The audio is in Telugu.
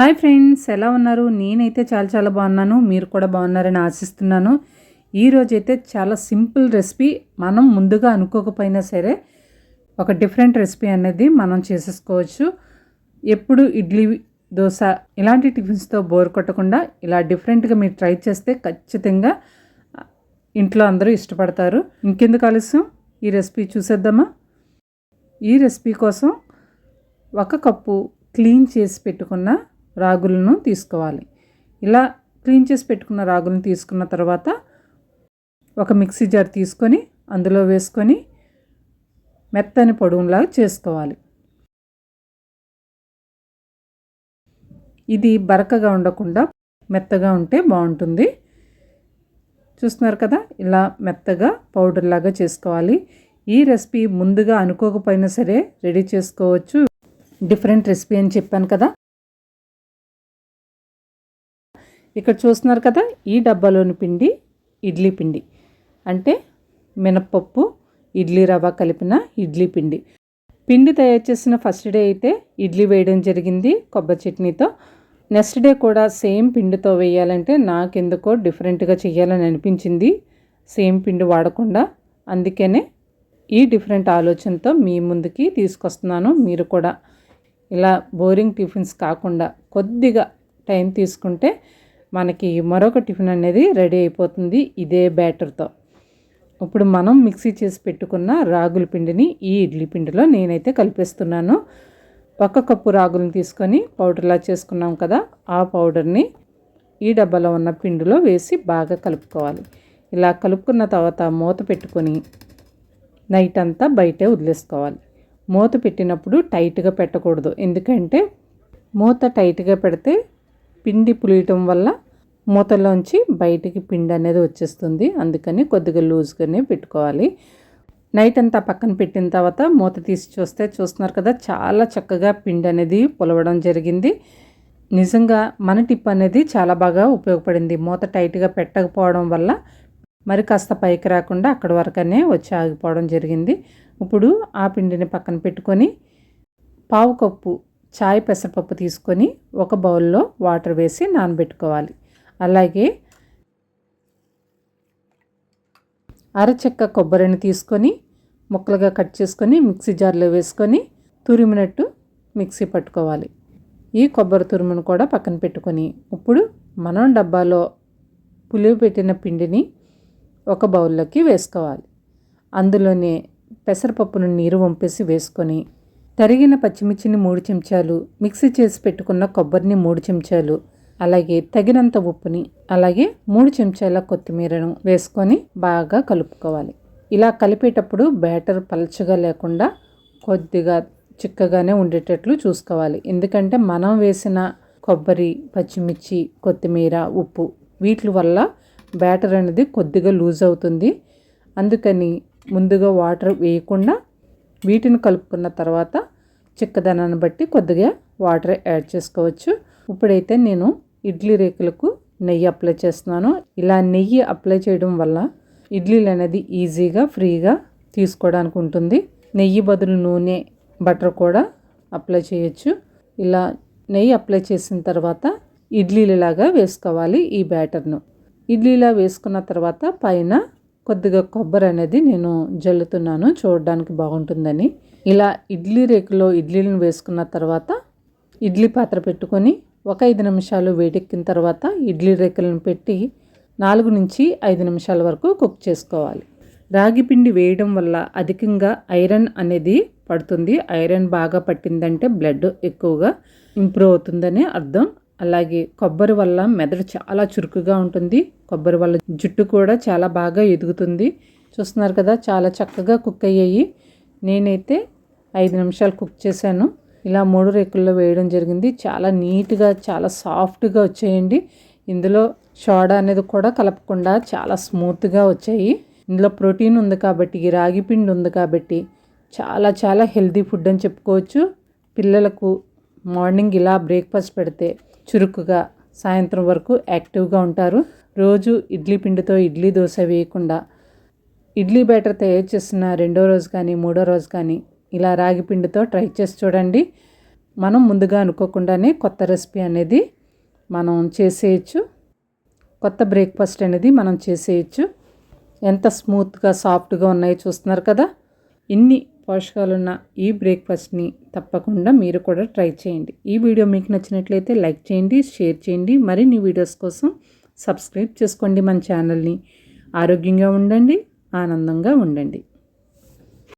హాయ్ ఫ్రెండ్స్ ఎలా ఉన్నారు? నేనైతే చాలా చాలా బాగున్నాను. మీరు కూడా బాగున్నారని ఆశిస్తున్నాను. ఈరోజు అయితే చాలా సింపుల్ రెసిపీ. మనం ముందుగా అనుకోకపోయినా సరే ఒక డిఫరెంట్ రెసిపీ అనేది మనం చేసేసుకోవచ్చు. ఎప్పుడు ఇడ్లీ దోశ ఇలాంటి టిఫిన్స్తో బోర్ కొట్టకుండా ఇలా డిఫరెంట్గా మీరు ట్రై చేస్తే ఖచ్చితంగా ఇంట్లో అందరూ ఇష్టపడతారు. ఇంకెందుకు ఆలస్యం? ఈ రెసిపీ చూసేద్దామా? ఈ రెసిపీ కోసం ఒక కప్పు క్లీన్ చేసి పెట్టుకున్న రాగులను తీసుకోవాలి. ఇలా క్లీన్ చేసి పెట్టుకున్న రాగులను తీసుకున్న తర్వాత ఒక మిక్సీ జార్ తీసుకొని అందులో వేసుకొని మెత్తని పొడుగులాగా చేసుకోవాలి. ఇది బరకగా ఉండకుండా మెత్తగా ఉంటే బాగుంటుంది. చూస్తున్నారు కదా? ఇలా మెత్తగా పౌడర్ లాగా చేసుకోవాలి. ఈ రెసిపీ ముందుగా అనుకోకపోయినా సరే రెడీ చేసుకోవచ్చు. డిఫరెంట్ రెసిపీ అని చెప్పాను కదా? ఇక్కడ చూస్తున్నారు కదా ఈ డబ్బాలోని పిండి ఇడ్లీ పిండి. అంటే మినప్పప్పు ఇడ్లీ రవ్వ కలిపిన ఇడ్లీ పిండి. పిండి తయారు చేసిన ఫస్ట్ డే అయితే ఇడ్లీ వేయడం జరిగింది కొబ్బరి చట్నీతో. నెక్స్ట్ డే కూడా సేమ్ పిండితో వేయాలంటే నాకెందుకో డిఫరెంట్గా చేయాలని అనిపించింది. సేమ్ పిండి వాడకుండా. అందుకనే ఈ డిఫరెంట్ ఆలోచనతో మీ ముందుకి తీసుకొస్తున్నాను మీరు కూడా. ఇలా బోరింగ్ టిఫిన్స్ కాకుండా కొద్దిగా టైం తీసుకుంటే మనకి మరొక టిఫిన్ అనేది రెడీ అయిపోతుంది ఇదే బ్యాటర్తో. ఇప్పుడు మనం మిక్సీ చేసి పెట్టుకున్న రాగుల పిండిని ఈ ఇడ్లీ పిండిలో నేనైతే కలిపేస్తున్నాను. ఒక కప్పు రాగులను తీసుకొని పౌడర్లా చేసుకున్నాం కదా ఆ పౌడర్ని ఈ డబ్బాలో ఉన్న పిండిలో వేసి బాగా కలుపుకోవాలి. ఇలా కలుపుకున్న తర్వాత మూత పెట్టుకొని నైట్ అంతా బయటే వదిలేసుకోవాలి. మూత పెట్టినప్పుడు టైట్గా పెట్టకూడదు. ఎందుకంటే మూత టైట్గా పెడితే పిండి పులియటం వల్ల మూతలోంచి బయటికి పిండి అనేది వచ్చేస్తుంది. అందుకని కొద్దిగా లూజ్గానే పెట్టుకోవాలి. నైట్ అంతా పక్కన పెట్టిన తర్వాత మూత తీసి చూస్తే చూస్తున్నారు కదా చాలా చక్కగా పిండి అనేది పులవడం జరిగింది. నిజంగా మన టిప్ అనేది చాలా బాగా ఉపయోగపడింది. మూత టైట్గా పెట్టకపోవడం వల్ల మరి కాస్త పైకి రాకుండా అక్కడి వరకనే వచ్చి ఆగిపోవడం జరిగింది. ఇప్పుడు ఆ పిండిని పక్కన పెట్టుకొని పావు కప్పు చాయ్ పెసరపప్పు తీసుకొని ఒక బౌల్లో వాటర్ వేసి నానబెట్టుకోవాలి. అలాగే అరచెక్క కొబ్బరిని తీసుకొని ముక్కలుగా కట్ చేసుకొని మిక్సీ జార్లో వేసుకొని తురిమినట్టు మిక్సీ పట్టుకోవాలి. ఈ కొబ్బరి తురుమును కూడా పక్కన పెట్టుకొని ఇప్పుడు మనం డబ్బాలో పులివి పెట్టిన పిండిని ఒక బౌల్లోకి వేసుకోవాలి. అందులోనే పెసరపప్పును నీరు వంపేసి వేసుకొని తరిగిన పచ్చిమిర్చిని మూడు చెంచాలు మిక్సీ చేసి పెట్టుకున్న కొబ్బరిని మూడు చెంచాలు అలాగే తగినంత ఉప్పుని అలాగే మూడు చెంచాల కొత్తిమీరను వేసుకొని బాగా కలుపుకోవాలి. ఇలా కలిపేటప్పుడు బ్యాటర్ పలచగా లేకుండా కొద్దిగా చిక్కగానే ఉండేటట్లు చూసుకోవాలి. ఎందుకంటే మనం వేసిన కొబ్బరి పచ్చిమిర్చి కొత్తిమీర ఉప్పు వీటి వల్ల బ్యాటర్ అనేది కొద్దిగా లూజ్ అవుతుంది. అందుకని ముందుగా వాటర్ వేయకుండా వీటిని కలుపుకున్న తర్వాత చిక్కదనాన్ని బట్టి కొద్దిగా వాటర్ యాడ్ చేసుకోవచ్చు. ఇప్పుడైతే నేను ఇడ్లీ రేకులకు నెయ్యి అప్లై చేస్తున్నాను. ఇలా నెయ్యి అప్లై చేయడం వల్ల ఇడ్లీలు అనేది ఈజీగా ఫ్రీగా తీసుకోవడానికి ఉంటుంది. నెయ్యి బదులు నూనె బటర్ కూడా అప్లై చేయొచ్చు. ఇలా నెయ్యి అప్లై చేసిన తర్వాత ఇడ్లీలలాగా వేసుకోవాలి ఈ బ్యాటర్ను. ఇడ్లీలా వేసుకున్న తర్వాత పైన కొద్దిగా కొబ్బరి అనేది నేను జల్లుతున్నాను. చూడడానికి బాగుంటుందని. ఇలా ఇడ్లీ రేకులో ఇడ్లీలను వేసుకున్న తర్వాత ఇడ్లీ పాత్ర పెట్టుకొని ఒక ఐదు నిమిషాలు వేడెక్కిన తర్వాత ఇడ్లీ రేకులను పెట్టి నాలుగు నుంచి ఐదు నిమిషాల వరకు కుక్ చేసుకోవాలి. రాగి పిండి వేయడం వల్ల అధికంగా ఐరన్ అనేది పడుతుంది. ఐరన్ బాగా పట్టిందంటే బ్లడ్ ఎక్కువగా ఇంప్రూవ్ అవుతుందని అర్థం. అలాగే కొబ్బరి వల్ల మెదడు చాలా చురుకుగా ఉంటుంది. కొబ్బరి వల్ల జుట్టు కూడా చాలా బాగా ఎదుగుతుంది. చూస్తున్నారు కదా చాలా చక్కగా కుక్ అయ్యాయి. నేనైతే ఐదు నిమిషాలు కుక్ చేశాను. ఇలా మూడు రేకుల్లో వేయడం జరిగింది. చాలా నీట్గా చాలా సాఫ్ట్గా వచ్చాయండి. ఇందులో సోడా అనేది కూడా కలపకుండా చాలా స్మూత్గా వచ్చాయి. ఇందులో ప్రోటీన్ ఉంది కాబట్టి రాగి పిండి ఉంది కాబట్టి చాలా చాలా హెల్దీ ఫుడ్ అని చెప్పుకోవచ్చు. పిల్లలకు మార్నింగ్ ఇలా బ్రేక్ఫాస్ట్ పెడితే చురుకుగా సాయంత్రం వరకు యాక్టివ్గా ఉంటారు. రోజు ఇడ్లీ పిండితో ఇడ్లీ దోశ వేయకుండా ఇడ్లీ బ్యాటర్ తయారు చేసిన రెండో రోజు కానీ మూడో రోజు కానీ ఇలా రాగి పిండితో ట్రై చేసి చూడండి. మనం ముందుగా అనుకోకుండానే కొత్త రెసిపీ అనేది మనం చేసేయచ్చు. కొత్త బ్రేక్ఫాస్ట్ అనేది మనం చేసేయచ్చు. ఎంత స్మూత్గా సాఫ్ట్గా ఉన్నాయో చూస్తున్నారు కదా? ఇన్ని పోషకాలున్న ఈ బ్రేక్ఫాస్ట్ని తప్పకుండా మీరు కూడా ట్రై చేయండి. ఈ వీడియో మీకు నచ్చినట్లయితే లైక్ చేయండి షేర్ చేయండి. మరిన్ని వీడియోస్ కోసం సబ్స్క్రైబ్ చేసుకోండి మన ఛానల్ని. ఆరోగ్యంగా ఉండండి ఆనందంగా ఉండండి.